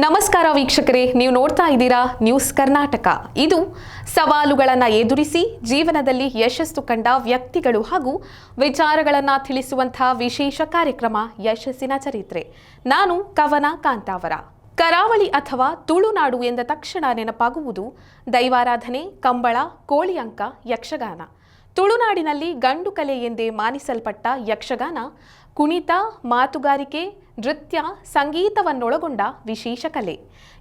ನಮಸ್ಕಾರ ವೀಕ್ಷಕರೇ, ನೀವು ನೋಡ್ತಾ ಇದ್ದೀರಾ ನ್ಯೂಸ್ ಕರ್ನಾಟಕ ಇದು ಸವಾಲುಗಳನ್ನು ಎದುರಿಸಿ ಜೀವನದಲ್ಲಿ ಯಶಸ್ಸು ಕಂಡ ವ್ಯಕ್ತಿಗಳು ಹಾಗೂ ವಿಚಾರಗಳನ್ನು ತಿಳಿಸುವಂತಹ ವಿಶೇಷ ಕಾರ್ಯಕ್ರಮ ಯಶಸ್ಸಿನ ಚರಿತ್ರೆ. ನಾನು ಕವನ ಕಾಂತಾವರ. ಕರಾವಳಿ ಅಥವಾ ತುಳುನಾಡು ಎಂದ ತಕ್ಷಣ ನೆನಪಾಗುವುದು ದೈವಾರಾಧನೆ, ಕಂಬಳ, ಕೋಳಿ ಅಂಕ, ಯಕ್ಷಗಾನ. ತುಳುನಾಡಿನಲ್ಲಿ ಗಂಡು ಕಲೆ ಎಂದೇ ಮಾನಿಸಲ್ಪಟ್ಟ ಯಕ್ಷಗಾನ ಕುಣಿತ ಮಾತುಗಾರಿಕೆ ನೃತ್ಯ ಸಂಗೀತವನ್ನೊಳಗೊಂಡ ವಿಶೇಷ ಕಲೆ.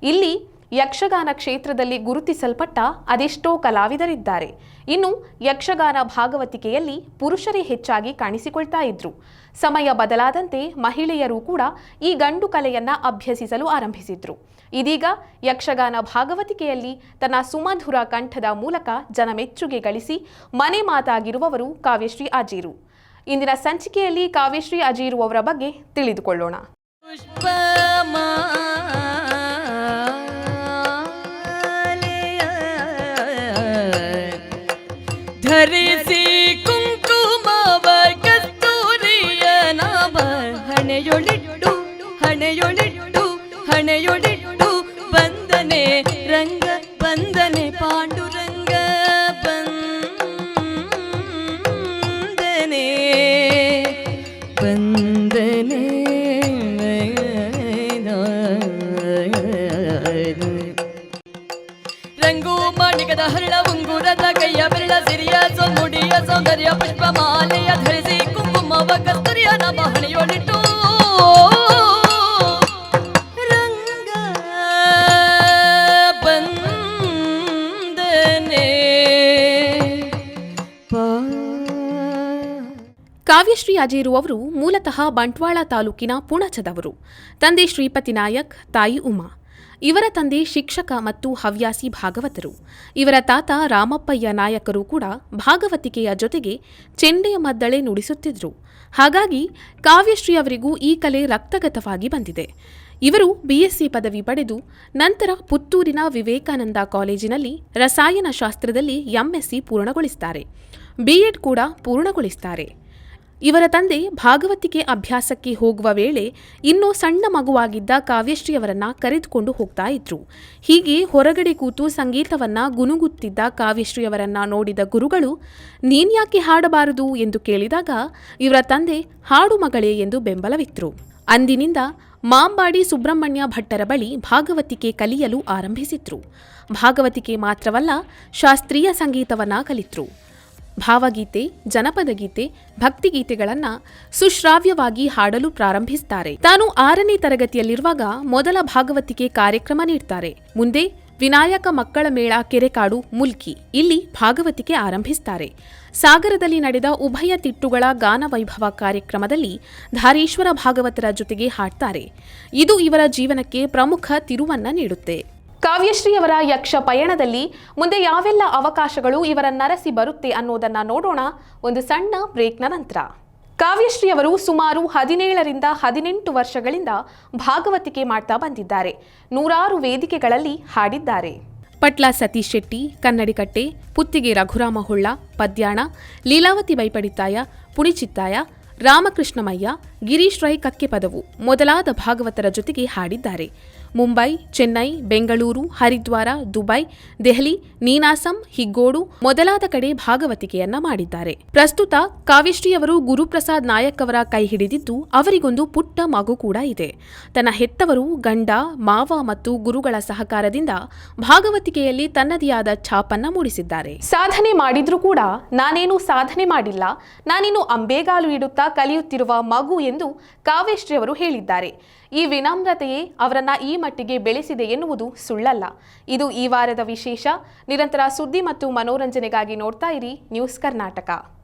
ಇಲ್ಲಿ ಯಕ್ಷಗಾನ ಕ್ಷೇತ್ರದಲ್ಲಿ ಗುರುತಿಸಲ್ಪಟ್ಟ ಅದೆಷ್ಟೋ ಕಲಾವಿದರಿದ್ದಾರೆ. ಇನ್ನು ಯಕ್ಷಗಾನ ಭಾಗವತಿಕೆಯಲ್ಲಿ ಪುರುಷರೇ ಹೆಚ್ಚಾಗಿ ಕಾಣಿಸಿಕೊಳ್ತಾ ಇದ್ರು. ಸಮಯ ಬದಲಾದಂತೆ ಮಹಿಳೆಯರು ಕೂಡ ಈ ಗಂಡು ಕಲೆಯನ್ನ ಅಭ್ಯಸಿಸಲು ಆರಂಭಿಸಿದ್ರು. ಇದೀಗ ಯಕ್ಷಗಾನ ಭಾಗವತಿಕೆಯಲ್ಲಿ ತನ್ನ ಸುಮಧುರ ಕಂಠದ ಮೂಲಕ ಜನಮೆಚ್ಚುಗೆ ಗಳಿಸಿ ಮನೆ ಮಾತಾಗಿರುವವರು ಕಾವ್ಯಶ್ರೀ ಅಜೀರು. ಇಂದಿನ ಸಂಚಿಕೆಯಲ್ಲಿ ಕಾವ್ಯಶ್ರೀ ಅಜೀರು ಅವರ ಬಗ್ಗೆ ತಿಳಿದುಕೊಳ್ಳೋಣ. ಧರಿಸಿ ಕುಂಕುಮವ ಕಸ್ತೂರಿಯ ನಾಮ ಹಣೆಯೊಳಿಟ್ಟು ಹಣೆಯೊಳಿಟ್ಟು ಹಣೆಯೊಳಿಟ್ಟು ಬಂದನೆ ರಂಗ ಬಂದನೆ ಪಾಂಡುರಂಗ ಮಾಣಿಕದ ಹರಳ, ಉಂಗುರದ ಕೈಯ ಬೆರಳ, ಸಿರಿಯ ಮುಡಿಯ ಸೌಂದರ್ಯ ಪುಷ್ಪ ಮಾಲೆಯ ಧರಿಸಿ ಕುಂಕುಮವ ಕಸ್ತೂರಿಯ ನಮ್ಮ ಹಣೆಯೊಳಿಟ್ಟು ರಂಗ ಬಂದನೆ. ಕಾವ್ಯಶ್ರೀ ಅಜೇರು ಅವರು ಮೂಲತಃ ಬಂಟ್ವಾಳ ತಾಲೂಕಿನ ಪುಣಚದವರು. ತಂದೆ ಶ್ರೀಪತಿ ನಾಯಕ್, ತಾಯಿ ಉಮಾ. ಇವರ ತಂದೆ ಶಿಕ್ಷಕ ಮತ್ತು ಹವ್ಯಾಸಿ ಭಾಗವತರು. ಇವರ ತಾತ ರಾಮಪ್ಪಯ್ಯ ನಾಯಕರು ಕೂಡ ಭಾಗವತಿಕೆಯ ಜೊತೆಗೆ ಚೆಂಡೆಯ ಮದ್ದಳೆ ನುಡಿಸುತ್ತಿದ್ದರು ಹಾಗಾಗಿ ಕಾವ್ಯಶ್ರೀ ಅವರಿಗೂ ಈ ಕಲೆ ರಕ್ತಗತವಾಗಿ ಬಂದಿದೆ. ಇವರು ಬಿಎಸ್ಸಿ ಪದವಿ ಪಡೆದು ನಂತರ ಪುತ್ತೂರಿನ ವಿವೇಕಾನಂದ ಕಾಲೇಜಿನಲ್ಲಿ ರಸಾಯನಶಾಸ್ತ್ರದಲ್ಲಿ ಎಂಎಸ್ಸಿ ಪೂರ್ಣಗೊಳಿಸುತ್ತಾರೆ ಬಿಎಡ್ ಕೂಡ ಪೂರ್ಣಗೊಳಿಸುತ್ತಾರೆ ಇವರ ತಂದೆ ಭಾಗವತಿಕೆ ಅಭ್ಯಾಸಕ್ಕೆ ಹೋಗುವ ವೇಳೆ ಇನ್ನೂ ಸಣ್ಣ ಮಗುವಾಗಿದ್ದ ಕಾವ್ಯಶ್ರೀಯವರನ್ನ ಕರೆದುಕೊಂಡು ಹೋಗ್ತಾ ಇದ್ರು. ಹೀಗೆ ಹೊರಗಡೆ ಕೂತು ಸಂಗೀತವನ್ನ ಗುನುಗುತ್ತಿದ್ದ ಕಾವ್ಯಶ್ರೀಯವರನ್ನ ನೋಡಿದ ಗುರುಗಳು ನೀನ್ಯಾಕೆ ಹಾಡಬಾರದು? ಎಂದು ಕೇಳಿದಾಗ ಇವರ ತಂದೆ, ಹಾಡು ಮಗಳೇ ಎಂದು ಬೆಂಬಲವಿತ್ತರು ಅಂದಿನಿಂದ ಮಾಂಬಾಡಿ ಸುಬ್ರಹ್ಮಣ್ಯ ಭಟ್ಟರ ಬಳಿ ಭಾಗವತಿಕೆ ಕಲಿಯಲು ಆರಂಭಿಸಿದ್ರು. ಭಾಗವತಿಕೆ ಮಾತ್ರವಲ್ಲ, ಶಾಸ್ತ್ರೀಯ ಸಂಗೀತವನ್ನ ಕಲಿತರು. ಭಾವಗೀತೆ ಜನಪದ ಗೀತೆ ಭಕ್ತಿಗೀತೆಗಳನ್ನ ಸುಶ್ರಾವ್ಯವಾಗಿ ಹಾಡಲು ಪ್ರಾರಂಭಿಸುತ್ತಾರೆ ತಾನು ಆರನೇ ತರಗತಿಯಲ್ಲಿರುವಾಗ ಮೊದಲ ಭಾಗವತಿಕೆ ಕಾರ್ಯಕ್ರಮ ನೀಡ್ತಾರೆ. ಮುಂದೆ ವಿನಾಯಕ ಮಕ್ಕಳ ಮೇಳ ಕೆರೆಕಾಡು ಮುಲ್ಕಿ ಇಲ್ಲಿ ಭಾಗವತಿಕೆ ಆರಂಭಿಸುತ್ತಾರೆ ಸಾಗರದಲ್ಲಿ ನಡೆದ ಉಭಯ ತಿಟ್ಟುಗಳ ಗಾನ ವೈಭವ ಕಾರ್ಯಕ್ರಮದಲ್ಲಿ ಧಾರೇಶ್ವರ ಭಾಗವತರ ಜೊತೆಗೆ ಹಾಡ್ತಾರೆ. ಇದು ಇವರ ಜೀವನಕ್ಕೆ ಪ್ರಮುಖ ತಿರುವನ್ನ ನೀಡುತ್ತೆ. ಕಾವ್ಯಶ್ರೀ ಅವರ ಯಕ್ಷ ಪಯಣದಲ್ಲಿ ಮುಂದೆ ಯಾವೆಲ್ಲ ಅವಕಾಶಗಳು ಇವರ ನರಸಿ ಬರುತ್ತೆ ಅನ್ನೋದನ್ನ ನೋಡೋಣ. ಒಂದು ಸಣ್ಣ ಬ್ರೇಕ್ನ ನಂತರ. ಕಾವ್ಯಶ್ರೀ ಅವರು ಸುಮಾರು ಹದಿನೇಳರಿಂದ ಹದಿನೆಂಟು ವರ್ಷಗಳಿಂದ ಭಾಗವತಿಕೆ ಮಾಡ್ತಾ ಬಂದಿದ್ದಾರೆ. ನೂರಾರು ವೇದಿಕೆಗಳಲ್ಲಿ ಹಾಡಿದ್ದಾರೆ. ಪಟ್ಲ ಸತೀಶ್ ಶೆಟ್ಟಿ, ಕನ್ನಡಿಕಟ್ಟೆ, ಪುತ್ತಿಗೆ ರಘುರಾಮ ಹೊಳ್ಳ ಪದ್ಯಾಣ, ಲೀಲಾವತಿ ಬೈಪಡಿತಾಯ ಪುಣಿಚಿತ್ತಾಯ ರಾಮಕೃಷ್ಣಮಯ್ಯ ಗಿರೀಶ್ ರೈ ಕಕ್ಕೆಪದವು ಮೊದಲಾದ ಭಾಗವತರ ಜೊತೆಗೆ ಹಾಡಿದ್ದಾರೆ. ಮುಂಬೈ, ಚೆನ್ನೈ, ಬೆಂಗಳೂರು, ಹರಿದ್ವಾರ, ದುಬೈ, ದೆಹಲಿ, ನೀನಾಸಂ, ಹಿಗ್ಗೋಡು ಮೊದಲಾದ ಕಡೆ ಭಾಗವತಿಕೆಯನ್ನ ಮಾಡಿದ್ದಾರೆ. ಪ್ರಸ್ತುತ ಕಾವ್ಯಶ್ರೀ ಅವರು ಗುರುಪ್ರಸಾದ್ ನಾಯಕ್ ಅವರ ಕೈ ಹಿಡಿದಿದ್ದು ಅವರಿಗೊಂದು ಪುಟ್ಟ ಮಗು ಕೂಡ ಇದೆ. ತನ್ನ ಹೆತ್ತವರು ಗಂಡ, ಮಾವ ಮತ್ತು ಗುರುಗಳ ಸಹಕಾರದಿಂದ ಭಾಗವತಿಕೆಯಲ್ಲಿ ತನ್ನದೇ ಆದ ಛಾಪನ್ನ ಮೂಡಿಸಿದ್ದಾರೆ. ಸಾಧನೆ ಮಾಡಿದ್ರೂ ಕೂಡ ನಾನೇನು ಸಾಧನೆ ಮಾಡಿಲ್ಲ ನಾನೇನು ಅಂಬೇಗಾಲು ಇಡುತ್ತಾ ಕಲಿಯುತ್ತಿರುವ ಮಗು ಎಂದು ಕಾವೇಶ್ರೀ ಅವರು ಹೇಳಿದ್ದಾರೆ. ಈ ವಿನಮ್ರತೆಯೇ ಅವರನ್ನ ಈ ಮಟ್ಟಿಗೆ ಬೆಳೆಸಿದೆ ಎನ್ನುವುದು ಸುಳ್ಳಲ್ಲ. ಇದು ಈ ವಾರದ ವಿಶೇಷ. ನಿರಂತರ ಸುದ್ದಿ ಮತ್ತು ಮನೋರಂಜನೆಗಾಗಿ ನೋಡ್ತಾ ಇರಿ ನ್ಯೂಸ್ ಕರ್ನಾಟಕ.